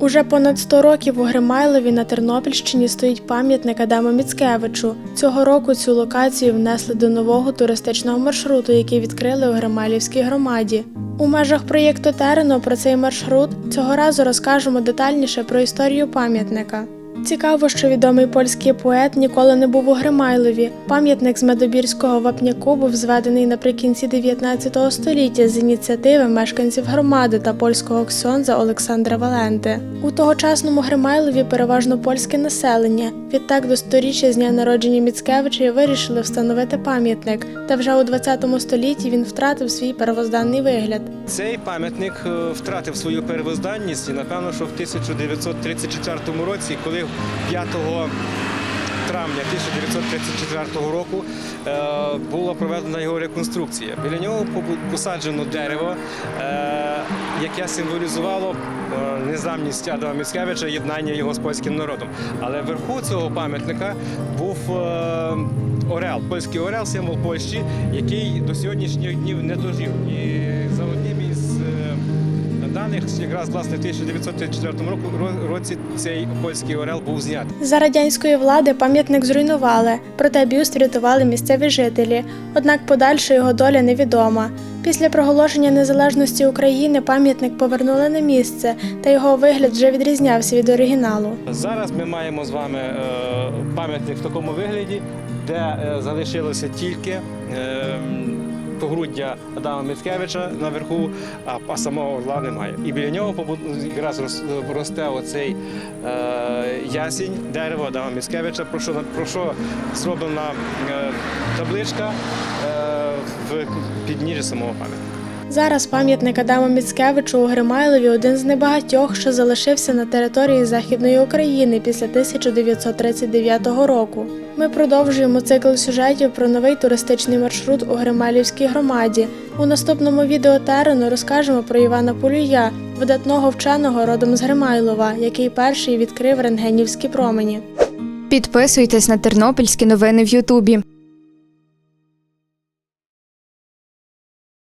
Уже понад 100 років у Гримайлові на Тернопільщині стоїть пам'ятник Адаму Міцкевичу. Цього року цю локацію внесли до нового туристичного маршруту, який відкрили у Гримайлівській громаді. У межах проєкту Терено про цей маршрут цього разу розкажемо детальніше про історію пам'ятника. Цікаво, що відомий польський поет ніколи не був у Гримайлові. Пам'ятник з Медобірського вапняку був зведений наприкінці 19 століття з ініціативи мешканців громади та польського ксьонза Олександра Валенти. У тогочасному Гримайлові переважно польське населення. Відтак до сторіччя з дня народження Міцкевича вирішили встановити пам'ятник, та вже у 20 столітті він втратив свій первозданний вигляд. Цей пам'ятник е, втратив свою первозданність і напевно, що в 1934 році, коли 5 травня 1934 року е, була проведена його реконструкція. Біля нього посаджено дерево, е, яке символізувало е, незламність Адама Міцкевича, єднання його з польським народом. Але вверху цього пам'ятника був орел, польський орел, символ Польщі, який до сьогоднішніх днів не дожив. І за одним із даних, якраз власне в 1934 року, році цей польський орел був знятий. За радянської влади пам'ятник зруйнували, проте бюст врятували місцеві жителі. Однак подальша його доля невідома. Після проголошення незалежності України пам'ятник повернули на місце, та його вигляд вже відрізнявся від оригіналу. Зараз ми маємо з вами е, пам'ятник в такому вигляді, де е, залишилося тільки е, погруддя Адама Міцкевича наверху, а, самого орла немає. І біля нього якраз росте оцей е, ясінь, дерево Адама Міцкевича, про що, про що зроблена е, табличка е, в підніжжі самого пам'ятника. Зараз пам'ятник Адаму Міцкевичу у Гримайлові один з небагатьох, що залишився на території Західної України після 1939 року. Ми продовжуємо цикл сюжетів про новий туристичний маршрут у Гримайлівській громаді. У наступному відео Терену розкажемо про Івана Полюя, видатного вченого родом з Гримайлова, який перший відкрив рентгенівські промені. Підписуйтесь на тернопільські новини в Ютубі.